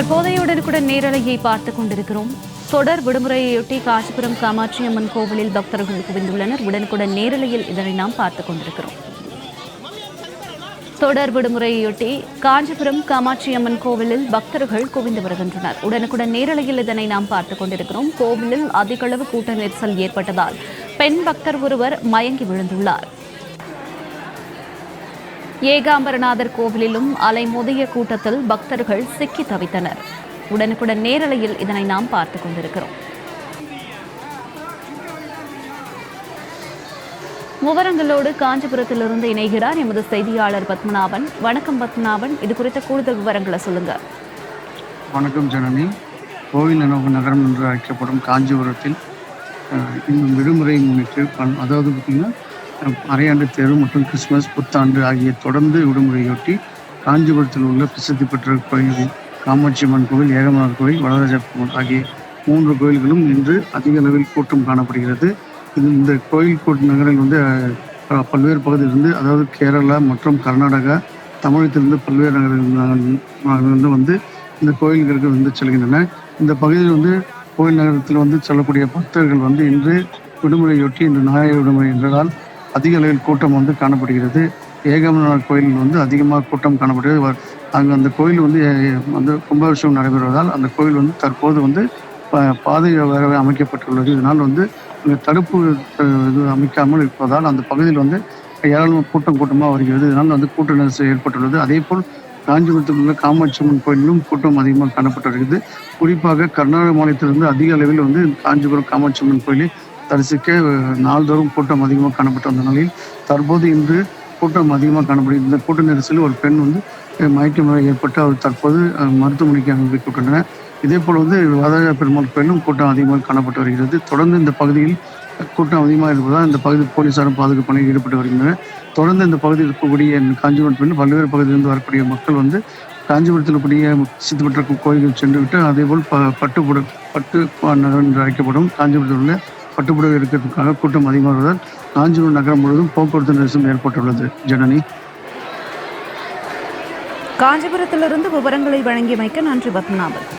தற்போதைய உடனுக்குடன் நேரலையை பார்த்துக் கொண்டிருக்கிறோம். தொடர் விடுமுறையொட்டி காஞ்சிபுரம் காமாட்சி அம்மன் கோவிலில் பக்தர்கள் குவிந்துள்ளனர். உடனுக்குடன் நேரலையில் இதனை நாம் பார்த்துக் கொண்டிருக்கிறோம். தொடர் விடுமுறையொட்டி காஞ்சிபுரம் காமாட்சி அம்மன் கோவிலில் பக்தர்கள் குவிந்து வருகின்றனர். உடனுக்குடன் நேரலையில் இதனை நாம் பார்த்துக் கொண்டிருக்கிறோம். கோவிலில் அதிகளவு கூட்ட நெரிசல் ஏற்பட்டதால் பெண் பக்தர் ஒருவர் மயங்கி விழுந்துள்ளார். ஏகாம்பரநாதர் கோவிலிலும் அலைமோதிய கூட்டத்தில் பக்தர்கள் சிக்கி தவித்தனர். உடனுக்குடன் நேரலையில் இதனை நாம் பார்த்து கொண்டிருக்கிறோம். விவரங்களோடு காஞ்சிபுரத்திலிருந்து இணைகிறார் எமது செய்தியாளர் பத்மநாபன். வணக்கம் பத்மநாபன். இது குறித்த கூடுதல் விவரங்களை சொல்லுங்க. வணக்கம் ஜனனி. கோவில் நினைவு நகரம் என்று அழைக்கப்படும் காஞ்சிபுரத்தில் இன்னும் விடுமுறை முன்னிட்டு அதாவது பார்த்தீங்கன்னா மறையாண்டு தேர்வு மற்றும் கிறிஸ்துமஸ் புத்தாண்டு ஆகிய தொடர்ந்து விடுமுறையொட்டி காஞ்சிபுரத்தில் உள்ள பிரசித்தி பெற்ற கோயில் காமாட்சி அம்மன் கோவில் ஏகமனார் கோவில் வரதராஜ கோவில் ஆகிய மூன்று கோயில்களும் இன்று அதிக அளவில் கூட்டம் காணப்படுகிறது. இது இந்த கோயில் கூட்ட நகரில் வந்து பல்வேறு பகுதியிலிருந்து அதாவது கேரளா மற்றும் கர்நாடகா தமிழகத்திலிருந்து பல்வேறு நகரங்களிலிருந்து வந்து இந்த கோயில்களுக்கு வந்து செல்கின்றன. இந்த பகுதியில் வந்து கோயில் நகரத்தில் வந்து செல்லக்கூடிய பக்தர்கள் வந்து இன்று விடுமுறையொட்டி இன்று ஞாயிறு விடுமுறை என்றதால் அதிக அளவில் கூட்டம் வந்து காணப்படுகிறது. ஏகமனார் கோயிலில் வந்து அதிகமாக கூட்டம் காணப்படுகிறது. அங்கே அந்த கோயில் வந்து வந்து கும்பாபிஷேகம் நடைபெறுவதால் அந்த கோயில் வந்து தற்போது வந்து பாதை வேறவே அமைக்கப்பட்டுள்ளது. இதனால் வந்து தடுப்பு இது அமைக்காமல் இருப்பதால் அந்த பகுதியில் வந்து ஏராளமாக கூட்டம் கூட்டமாக வருகிறது. இதனால் வந்து கூட்ட நெரிசல் ஏற்பட்டுள்ளது. அதே போல் காஞ்சிபுரத்தில் உள்ள காமாட்சி அம்மன் கோயிலிலும் கூட்டம் அதிகமாக காணப்பட்டு வருகிறது குறிப்பாக கர்நாடக மாநிலத்திலிருந்து அதிக அளவில் வந்து காஞ்சிபுரம் காமாட்சி அம்மன் கோயிலை தரிசிக்க நாள்தோறும் கூட்டம் அதிகமாக காணப்பட்டு வந்த நிலையில் தற்போது இன்று கூட்டம் அதிகமாக காணப்படுகிறது. இந்த கூட்ட நெரிசலில் ஒரு பெண் வந்து மயக்க முறை ஏற்பட்டு அவர் தற்போது மருத்துவமனைக்கு அனுமதிக்கப்பட்டனர் இதே போல் வந்து வரதராஜ பெருமாள் கோயிலும் கூட்டம் அதிகமாக காணப்பட்டு வருகிறது. தொடர்ந்து இந்த பகுதியில் கூட்டம் அதிகமாக இருப்பதால் இந்த பகுதி போலீசாரும் பாதுகாப்பு பணியில் ஈடுபட்டு வருகின்றனர். தொடர்ந்து இந்த பகுதியில் இருக்கக்கூடிய காஞ்சிபுரத்தில் பல்வேறு பகுதியிலிருந்து வரக்கூடிய மக்கள் வந்து காஞ்சிபுரத்தில் இருக்கக்கூடிய சித்து பெற்ற கோயில்கள் சென்று விட்டு அதேபோல் ப பட்டு பட்டு நகரம் என்று அழைக்கப்படும் காஞ்சிபுரத்தில் உள்ள பட்டுப்புடவை இருக்கிறதுக்காக கூட்டம் அதிகமாக காஞ்சிபுரம் நகரம் முழுவதும் போக்குவரத்து நெரிசல் ஏற்பட்டுள்ளது. ஜனனி. காஞ்சிபுரத்திலிருந்து விவரங்களை வழங்கியமைக்க நன்றி பத்மநாபன்